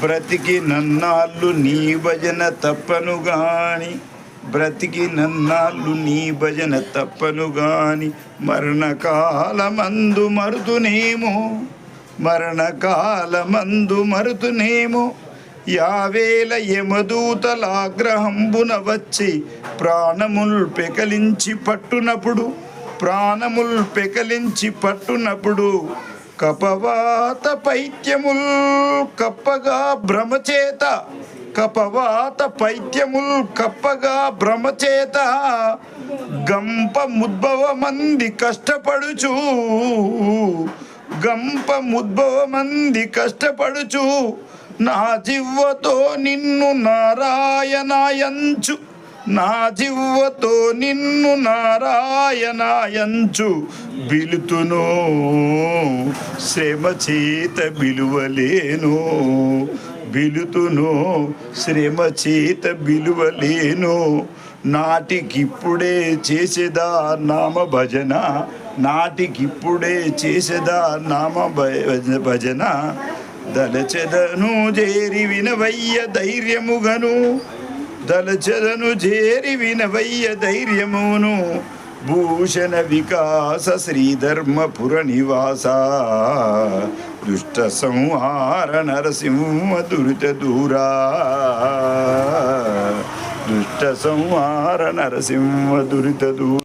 బ్రతికి నన్నాళ్ళు నీ భజన తప్పను గాని బ్రతికి నన్నాళ్ళు నీ భజన తప్పను గాని మరణకాలమందు మరుతునేమో మరణకాలమందు మరుతునేమో యావేల యమదూతలాగ్రహంబున వచ్చి ప్రాణముల్ పెకలించి పట్టునప్పుడు ప్రాణముల్ పెకలించి పట్టునప్పుడు కపవాత పైత్యముల్ కప్పగా భ్రమచేత. కపవాత పైత్యముల్ కప్పగా భ్రమచేత. గంప ముద్భవ మంది కష్టపడుచు. గంప ముద్భవ మంది కష్టపడుచు. నా జివ్వతో నిన్ను నారాయణాయంచు. నా జివ్వతో నిన్ను నారాయణాయంచు బిలుతును శ్రమ చేత బిలువలేను. బిలుతును శ్రమ చేత బిలువలేను. నాటికిప్పుడే చేసేదా నామ భజన? నాటికిప్పుడే చేసేదా నామ భ- భజన? దళచెదను చేరి వినవయ్య ధైర్యముగను. దళచెదను చేరి వినవయ్య ధైర్యమును. భూషణ వికాస శ్రీధర్మపుర నివాస. దుష్ట సంహార నరసింహ దురిత దూరా. దుష్ట సంహార నరసింహ దురిత దూరా.